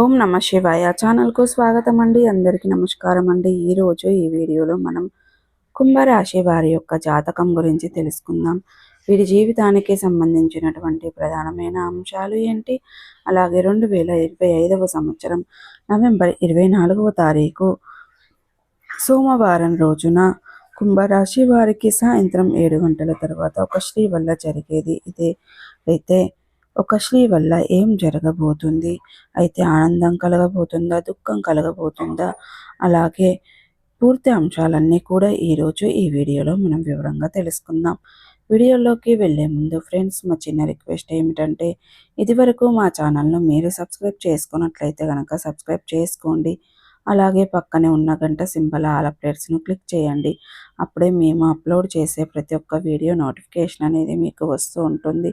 ఓం నమ శివాయ. ఛానల్కు స్వాగతం అండి అందరికీ నమస్కారం అండి. ఈరోజు ఈ వీడియోలో మనం కుంభరాశి వారి యొక్క జాతకం గురించి తెలుసుకుందాం. వీరి జీవితానికి సంబంధించినటువంటి ప్రధానమైన అంశాలు ఏంటి? అలాగే రెండు వేల ఇరవై ఐదవ సంవత్సరం నవంబర్ ఇరవై నాలుగవ తారీఖు సోమవారం రోజున కుంభరాశి వారికి సాయంత్రం ఏడు గంటల తర్వాత ఒక శ్రీ వల్ల జరిగేది. ఇదే అయితే ఒక స్త్రీ వల్ల ఏం జరగబోతుంది? అయితే ఆనందం కలగబోతుందా? దుఃఖం కలగబోతుందా? అలాగే పూర్తి అంశాలన్నీ కూడా ఈరోజు ఈ వీడియోలో మనం వివరంగా తెలుసుకుందాం. వీడియోలోకి వెళ్ళే ముందు ఫ్రెండ్స్ మా చిన్న రిక్వెస్ట్ ఏమిటంటే ఇదివరకు మా ఛానల్ను మీరు సబ్స్క్రైబ్ చేసుకున్నట్లయితే కనుక సబ్స్క్రైబ్ చేసుకోండి. అలాగే పక్కనే ఉన్న గంట సింబల్ ఆల్ అప్డేట్స్ను క్లిక్ చేయండి. అప్పుడే మేము అప్లోడ్ చేసే ప్రతి ఒక్క వీడియో నోటిఫికేషన్ అనేది మీకు వస్తూ ఉంటుంది.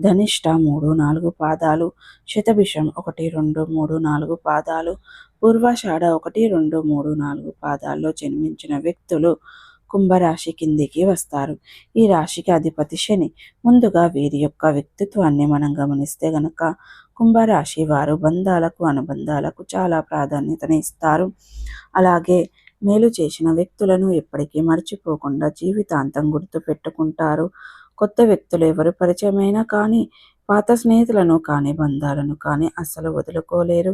ధనిష్ట మూడు నాలుగు పాదాలు శతభిషం ఒకటి రెండు మూడు నాలుగు పాదాలు పూర్వాషాఢ ఒకటి రెండు మూడు నాలుగు పాదాల్లో జన్మించిన వ్యక్తులు కుంభరాశి కిందికి వస్తారు. ఈ రాశికి అధిపతి శని. ముందుగా వీరి యొక్క వ్యక్తిత్వాన్ని మనం గమనిస్తే గనక కుంభరాశి వారు బంధాలకు అనుబంధాలకు చాలా ప్రాధాన్యతని ఇస్తారు. అలాగే మేలు చేసిన వ్యక్తులను ఎప్పటికీ మర్చిపోకుండా జీవితాంతం గుర్తు పెట్టుకుంటారు కొత్త వ్యక్తులు ఎవరు పరిచయమైనా కానీ పాత స్నేహితులను కానీ బంధాలను కానీ అస్సలు వదులుకోలేరు.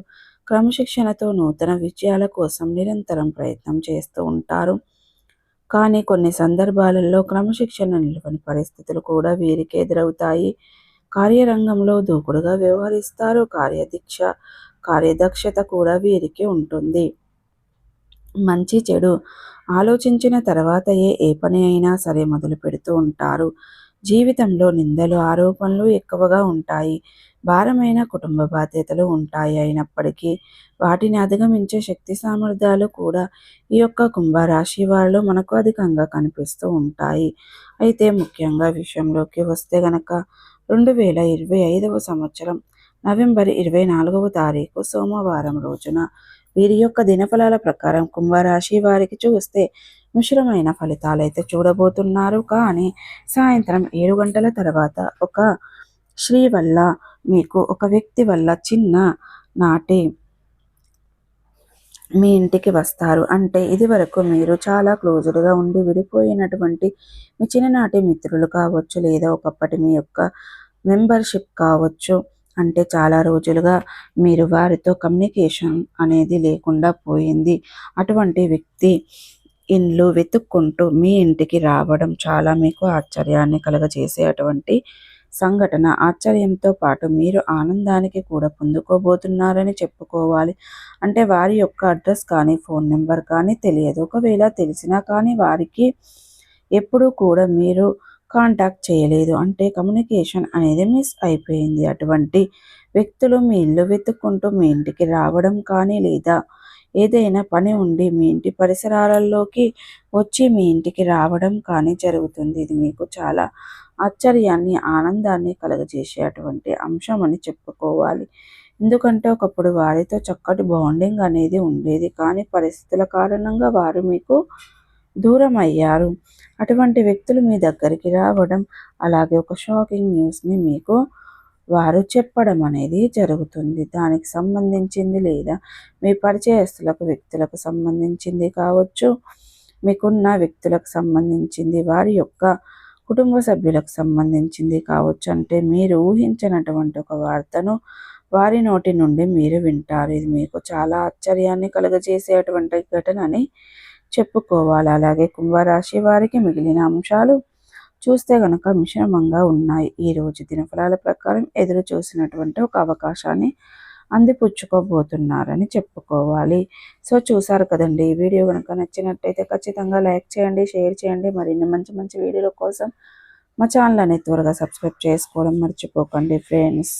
క్రమశిక్షణతో నూతన విజయాల కోసం నిరంతరం ప్రయత్నం చేస్తూ ఉంటారు. కానీ కొన్ని సందర్భాలలో క్రమశిక్షణ నిలవని పరిస్థితులు కూడా వీరికి ఎదురవుతాయి. కార్యరంగంలో దూకుడుగా వ్యవహరిస్తారు. కార్యదీక్ష కార్యదక్షత కూడా వీరికి ఉంటుంది. మంచి చెడు ఆలోచించిన తర్వాత ఏ ఏ పని అయినా సరే మొదలు పెడుతూ ఉంటారు. జీవితంలో నిందలు ఆరోపణలు ఎక్కువగా ఉంటాయి. భారమైన కుటుంబ బాధ్యతలు ఉంటాయి. అయినప్పటికీ వాటిని అధిగమించే శక్తి సామర్థ్యాలు కూడా ఈ యొక్క కుంభరాశి వారిలో మనకు అధికంగా కనిపిస్తూ ఉంటాయి. అయితే ముఖ్యంగా విషయంలోకి వస్తే గనక రెండు వేల ఇరవై ఐదవ సంవత్సరం నవంబర్ ఇరవై నాలుగవ తారీఖు సోమవారం రోజున వీరి యొక్క దినఫలాల ప్రకారం కుంభరాశి వారికి చూస్తే మిశ్రమైన ఫలితాలు అయితే చూడబోతున్నారు. కానీ సాయంత్రం ఏడు గంటల తర్వాత ఒక స్త్రీ వల్ల మీకు ఒక వ్యక్తి వల్ల చిన్న నాటి మీ ఇంటికి వస్తారు. అంటే ఇది వరకు మీరు చాలా క్లోజ్డ్గా ఉండి విడిపోయినటువంటి మీ చిన్ననాటి మిత్రులు కావచ్చు లేదా ఒకప్పటి మీ యొక్క మెంబర్షిప్ కావచ్చు. అంటే చాలా రోజులుగా మీరు వారితో కమ్యూనికేషన్ అనేది లేకుండా పోయింది. అటువంటి వ్యక్తి ఇండ్లు వెతుక్కుంటూ మీ ఇంటికి రావడం చాలా మీకు ఆశ్చర్యాన్ని కలగజేసే అటువంటి సంఘటన. ఆశ్చర్యంతో పాటు మీరు ఆనందానికి కూడా పొందుకోబోతున్నారని చెప్పుకోవాలి. అంటే వారి యొక్క అడ్రస్ కానీ ఫోన్ నెంబర్ కానీ తెలియదు. ఒకవేళ తెలిసినా కానీ వారికి ఎప్పుడూ కూడా మీరు కాంటాక్ట్ చేయలేదు. అంటే కమ్యూనికేషన్ అనేది మిస్ అయిపోయింది. అటువంటి వ్యక్తులు మీ ఇల్లు వెతుక్కుంటూ మీ ఇంటికి రావడం కానీ లేదా ఏదైనా పని ఉండి మీ ఇంటి పరిసరాలలోకి వచ్చి మీ ఇంటికి రావడం కానీ జరుగుతుంది. ఇది మీకు చాలా ఆశ్చర్యాన్ని ఆనందాన్ని కలగజేసేటువంటి అంశం అని చెప్పుకోవాలి. ఎందుకంటే ఒకప్పుడు వారితో చక్కటి బాండింగ్ అనేది ఉండేది. కానీ పరిస్థితుల కారణంగా వారు మీకు దూరం అయ్యారు. అటువంటి వ్యక్తులు మీ దగ్గరికి రావడం అలాగే ఒక షాకింగ్ న్యూస్ని మీకు వారు చెప్పడం అనేది జరుగుతుంది. దానికి సంబంధించింది లేదా మీ పరిచయస్తులకు వ్యక్తులకు సంబంధించింది కావచ్చు మీకున్న వ్యక్తులకు సంబంధించింది వారి యొక్క కుటుంబ సభ్యులకు సంబంధించింది కావచ్చు అంటే మీరు ఊహించినటువంటి ఒక వార్తను వారి నోటి నుండి మీరు వింటారు. ఇది మీకు చాలా ఆశ్చర్యాన్ని కలుగజేసేటువంటి ఘటన అని చెప్పుకోవాలి. అలాగే కుంభరాశి వారికి మిగిలిన అంశాలు చూస్తే గనక మిశ్రమంగా ఉన్నాయి. ఈ రోజు దినఫలాల ప్రకారం ఎదురు చూసినటువంటి ఒక అవకాశాన్ని అందిపుచ్చుకోబోతున్నారని చెప్పుకోవాలి. సో చూసారు కదండి. ఈ వీడియో కనుక నచ్చినట్టయితే ఖచ్చితంగా లైక్ చేయండి షేర్ చేయండి. మరిన్ని మంచి మంచి వీడియోల కోసం మా ఛానల్ అనేది త్వరగా సబ్స్క్రైబ్ చేసుకోవడం మర్చిపోకండి ఫ్రెండ్స్.